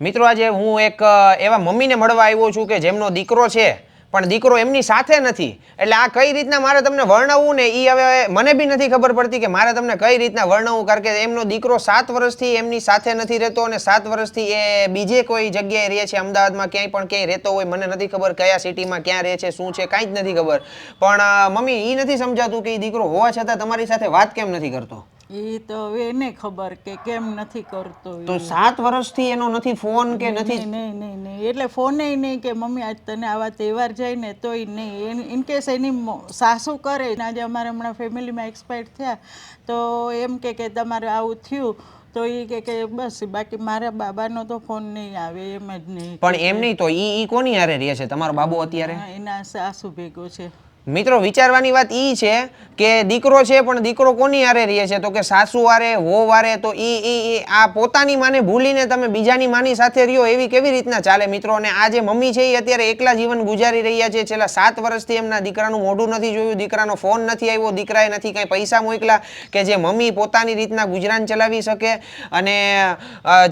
મિત્રો, આજે હું એક એવા મમ્મીને મળવા આવ્યો છું કે જેમનો દીકરો છે, પણ દીકરો એમની સાથે નથી. એટલે આ કઈ રીતના મારે તમને વર્ણવવું ને એ હવે મને બી નથી ખબર પડતી કે મારે તમને કઈ રીતના વર્ણવવું, કારણ કે એમનો દીકરો સાત વર્ષથી એમની સાથે નથી રહેતો અને સાત વર્ષથી એ બીજે કોઈ જગ્યાએ રહે છે, અમદાવાદમાં ક્યાંય પણ ક્યાંય રહેતો હોય, મને નથી ખબર કયા સિટીમાં ક્યાં રહે છે, શું છે, કાંઈ જ નથી ખબર. પણ મમ્મી એ નથી સમજાતું કે એ દીકરો હોવા છતાં તમારી સાથે વાત કેમ નથી કરતો? એ તો એને ખબર કે કેમ નથી કરતો તો સાત વર્ષથી એનો નથી ફોન કે નથી? નહીં નહીં નહીં એટલે ફોને નહીં કે મમ્મી આજ તને આવા તહેવાર જાય ને તોય નહીં. ઇન કેસ એની સાસુ કરે આજે અમારે હમણાં ફેમિલીમાં એક્સપાયર થયા તો એમ કે કે તમારે આવું થયું તો એ કે કે બસ બાકી મારા બાબાનો તો ફોન નહીં આવે એમ જ નહીં પણ એમ નહીં તો ઈ ઈ કોની હારે રહે છે? તમારો બાબુ અત્યારે? એના સાસુ ભેગો છે. મિત્રો વિચારવાની વાત ઈ છે કે દીકરો છે પણ દીકરો કોની આરે રહે છે? તો કે સાસુ વારે હો વારે તો ઈ ઈ આ પોતાની માને ભૂલીને તમે બીજાની માની સાથે રહ્યો એવી કેવી રીતના ચાલે મિત્રો? અને આ જે મમ્મી છે એ અત્યારે એકલા જીવન ગુજારી રહ્યા છે. છેલ્લા સાત વર્ષથી એમના દીકરાનું મોઢું નથી જોયું દીકરાનો ફોન નથી આવ્યો દીકરાએ નથી કાંઈ પૈસા મોકલા કે જે મમ્મી પોતાની રીતના ગુજરાન ચલાવી શકે. અને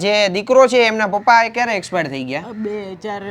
જે દીકરો છે એમના પપ્પા ક્યારે એક્સપાયર થઈ ગયા? બે હજાર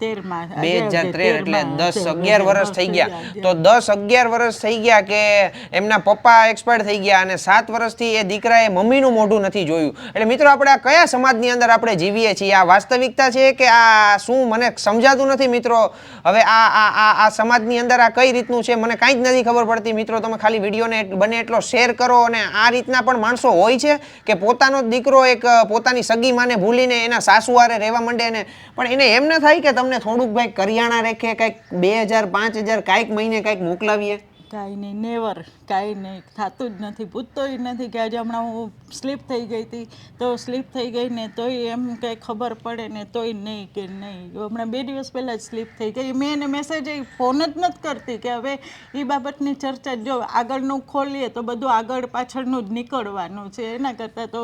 તેરમાં. બે હજાર તેર એટલે દસ અગિયાર વર્ષ થઈ ગયા. તો દસ અગિયાર વર્ષ થઈ ગયા કે એમના પપ્પા એક્સપાયર થઈ ગયા અને સાત વર્ષથી એ દીકરાએ મમ્મીનું મોઢું નથી જોયું. એટલે મિત્રો, આપણે આ કયા સમાજની અંદર આપણે જીવીએ છીએ? આ વાસ્તવિકતા છે કે આ શું મને સમજાતું નથી મિત્રો? હવે આ આ આ સમાજની અંદર આ કઈ રીતનું છે? મને કાંઈ જ નથી ખબર પડતી. મિત્રો, તમે ખાલી વિડીયોને બને એટલો શેર કરો અને આ રીતના પણ માણસો હોય છે કે પોતાનો દીકરો એક પોતાની સગી માને ભૂલીને એના સાસુવારે રહેવા માંડે ને, પણ એને એમ ન થાય કે તમને થોડુંક ભાઈ કરિયાણા રેખે કંઈક બે હજાર, પાંચ હજાર કાંઈક મહિને કાંઈક મોકલાવીએ. કાંઈ નહીં નેવર કાંઈ નહીં, થતું જ નથી, પૂછતોય નથી કે આજે હમણાં હું સ્લીપ થઈ ગઈ હતી, તો સ્લીપ થઈ ગઈ ને તોય એમ કંઈ ખબર પડે ને તોય નહીં કે નહીં. હમણાં બે દિવસ પહેલાં જ સ્લીપ થઈ ગઈ. મેં એને મેસેજ ફોન જ નથી કરતી કે હવે એ બાબતની ચર્ચા જો આગળનું ખોલીએ તો બધું આગળ પાછળનું જ નીકળવાનું છે. એના કરતાં તો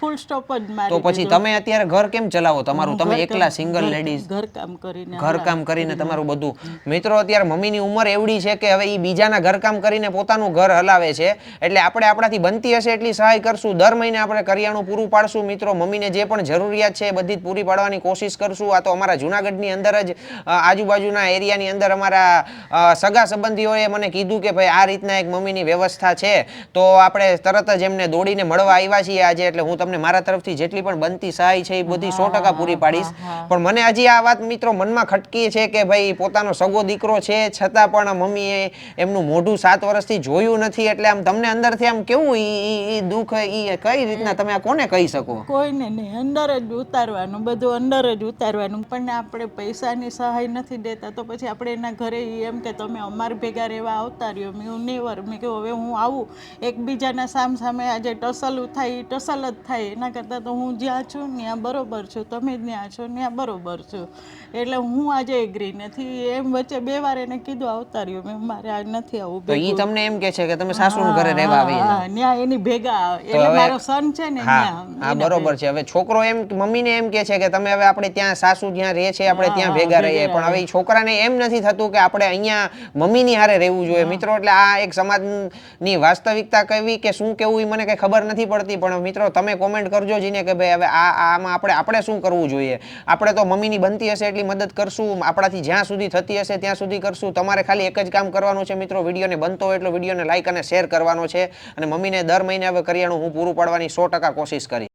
ફૂલ સ્ટોપ જ મારી તો પછી તમે અત્યારે ઘર કેમ ચલાવો? તમારું તમે એકલા સિંગલ ઘર- કામ કરીને ઘરકામ કરીને તમારું બધું. મિત્રો અત્યારે મમ્મીની ઉંમર એવડી છે કે હવે એ બીજાના ઘરકામ કરીને પોતાનું ઘર હલાવે છે. એટલે આપણે આપણાથી બનતી હશે એટલી સહાય કરશું. દર મહિને આપણે કરિયાણું પૂરું પાડશું. મિત્રો મમ્મીને જે પણ જરૂરિયાત છે એ બધી જ પૂરી પાડવાની કોશિશ કરશું. આ તો અમારા જુનાગઢની અંદર જ આજુબાજુના એરિયાની અંદર અમારા સગા સંબંધીઓએ મને કીધું કે ભાઈ આ રીતના એક મમ્મીની વ્યવસ્થા છે. તો આપણે તરત જ એમને દોડીને મળવા આવ્યા છીએ આજે. એટલે હું તમને મારા તરફથી જેટલી પણ બનતી સહાય છે એ બધી સો ટકા પૂરી પાડીશ. પણ મને હજી આ વાત મિત્રો મનમાં ખટકી છે કે ભાઈ પોતાનો સગો દીકરો છે છતાં પણ મમ્મીએ એમનું મોઢું સાત વર્ષથી જોયું નથી એટલે આમ તમને અંદરથી આમ કેવું ઈ ઈ દુઃખ ઈ કઈ રીતના તમે આ કોને કહી શકો? કોઈને નહીં અંદર જ ઉતારવાનું બધું અંદર જ ઉતારવાનું. પણ આપણે પૈસાની સહાય નથી દેતા તો પછી આપણે એના ઘરે એમ કે તમે અમાર ભેગા રહેવા આવતા રહ્યો. મેં નેવર મેં કહ્યું હવે હું આવું. એકબીજાના સામ સામે આજે ટસલું થાય એ ટસલ જ થાય. એના કરતાં તો હું જ્યાં છું ત્યાં બરોબર છું. તમે જ્યાં છો ત્યાં બરોબર છું. એટલે હું આજે એગ્રી નથી. એમ વચ્ચે બે વાર એને કીધું આવતા રહ્યો મેં મારે આજ નથી આવું તો ઈ તમને એમ કે છે કે તમે સાસુનું ઘરે રહેવા આવી. ન્યા એની ભેગા એટલે મારો સન છે ને હા બરોબર છે. હવે છોકરો એમ મમ્મીને એમ કે છે કે તમે હવે આપણે ત્યાં સાસુ જ્યાં રહે છે આપણે ત્યાં ભેગા રહીએ. પણ હવે છોકરાને એમ નથી થતું કે આપણે અહીંયા મમ્મીની હારે રહેવું જોઈએ. મિત્રો એટલે આ એક સમાજની વાસ્તવિકતા કહેવી કે શું કેવું એ મને કઈ ખબર નથી પડતી પણ મિત્રો તમે કોમેન્ટ કરજો જીને કે ભાઈ હવે આ આમાં આપણે આપણે શું કરવું જોઈએ? આપણે તો મમ્મીની બનતી હશે એટલી મદદ કરશું. આપણાથી જ્યાં સુધી થતી હશે ત્યાં સુધી કરશું. તમારે ખાલી એક જ કામ કરવાનું છે મિત્રો. વિડીયોને બનતો હોય એટલો વિડીયોને લાઈક અને શેર કરવાનો છે. અને મમ્મીને દર મહિને હવે કરિયાણું હું પૂરું પાડવાની સો ટકા કોશિશ કરીશ.